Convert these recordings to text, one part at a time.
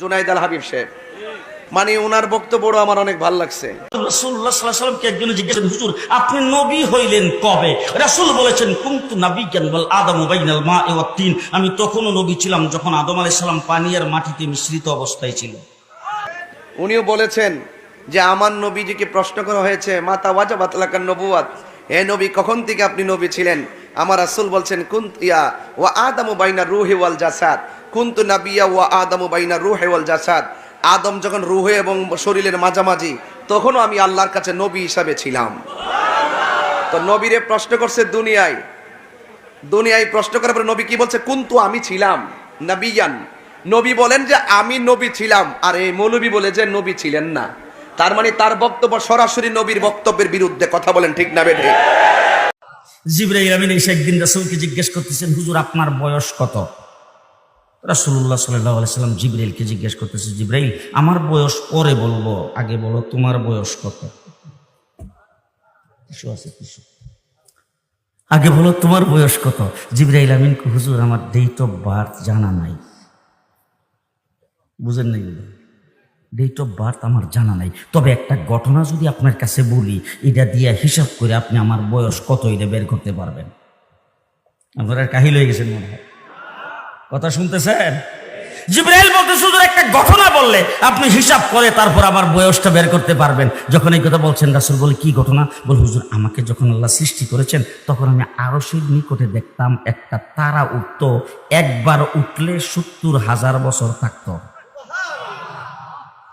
জুনাইদ আল হাবিব সাহেব। মানে ওনার বক্তব্য আমার অনেক ভালো লাগছে। একজন জিজ্ঞেস হুজুর আপনি নবী হইলেন কবে? রাসূল বলেছেন কুনতু নাবিয়্যান ওয়াল আদামু বাইনাল মা'i ওয়াত তিন। আমি তখনও নবী ছিলাম যখন আদম আলাইহিস সালাম পানি আর মাটিতে মিশ্রিত অবস্থায় ছিল। উনিও বলেছেন যে আমার নবীজিকে প্রশ্ন করা হয়েছে মাতা ওয়াজা বাতলাকার নবুয়াত? হে নবী কখন থেকে আপনি নবী ছিলেন? আমার রাসূল বলছেন কুন ইয়া ওয়া আদামু বাইনা রুহি ওয়াল জাসাদ। কুনতু নাবিয়া ওয়া আদম বাইনা রুহি ওয়াল জাসাদ। আদম যখন রুহে এবং শরীরের মাঝামাঝি, তখনও আমি আল্লাহর কাছে নবী হিসাবে ছিলাম। তো নবীরে প্রশ্ন করছে দুনিয়ায়। দুনিয়ায় প্রশ্ন করার পরে নবী কি বলছে? কুন্তু আমি ছিলাম, নবিয়ান। নবী বলেন যে, আমি নবী ছিলাম। আর এই মৌলবী বলে যে, নবী ছিলেন না। তার মানে তার বক্তব্য সরাসরি নবীর বক্তব্যের বিরুদ্ধে কথা বলেন, ঠিক না বেঠে? জিব্রাইল আমিন এসে একদিন রাসূলকে জিজ্ঞেস করতেছেন, হুজুর, আপনার বয়স কত? আলাইহি সাল্লাম জিব্রাইলকে জিজ্ঞেস করতেছে, জিব্রাইল, আমার বয়স পরে বলব, আগে বলো তোমার বয়স কত? কিছু আছে কিছু আগে বলো তোমার বয়স কত? জিব্রাইল আমিন, হুজুর, আমার ডেট অফ বার্থ জানা নাই। বুঝেন নাই ডেট অফ বার্থ আমার জানা নাই। তবে একটা ঘটনা যদি আপনার কাছে বলি, এটা দিয়ে হিসাব করে আপনি আমার বয়স কত এটা বের করতে পারবেন? আপনারা কাহিল হয়ে গেছেন মনে হয়। কথা শুনতেছেন? জিব্রাইল বলতে শুধু একটা ঘটনা বললে আপনি হিসাব করে তারপর আমার বয়সটা বের করতে পারবেন। যখন এই কথা বলছেন, রাসুল বলে, কি ঘটনা? বল, হুজুর, আমাকে যখন আল্লাহ সৃষ্টি করেছেন, তখন আমি আরশের নিকটে দেখতাম একটা তারা উঠত, একবার উঠলে সত্তর হাজার বছর থাকতো।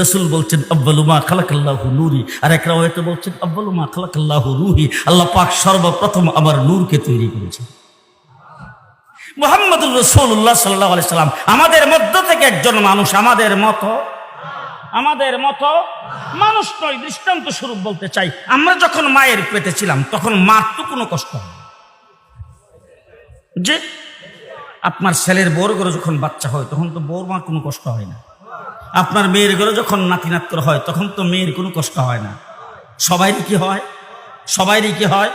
রসুল বলছেন আব্বালুমা খালাকাল্লাহু নুরি। আর এক রাওয়ায়তে বলছেন আব্বালুমা খালাকাল্লাহু রুহি। আল্লাহ পাক সর্বপ্রথম আমার নূরকে তৈরি করেছেন। মোহাম্মদুর রসুল্লাহ সাল্লাহ আলি সাল্লাম আমাদের মধ্য থেকে একজন মানুষ আমাদের মতো? আমাদের মতো? মানুষ নয়, দৃষ্টান্ত স্বরূপ বলতে চাই। আমরা যখন মায়ের পেটে ছিলাম, তখন মার তো কোনো কষ্ট হয় যে আপনার ছেলের বউর ঘরে যখন বাচ্চা হয়, তখন তো বউর মার কোনো কষ্ট হয় না। আপনার মেয়ের ঘরে যখন নাতি নাত্তর হয়, তখন তো মেয়ের কোনো কষ্ট হয় না। সবাইরই কি হয়? সবাইরই কি হয়?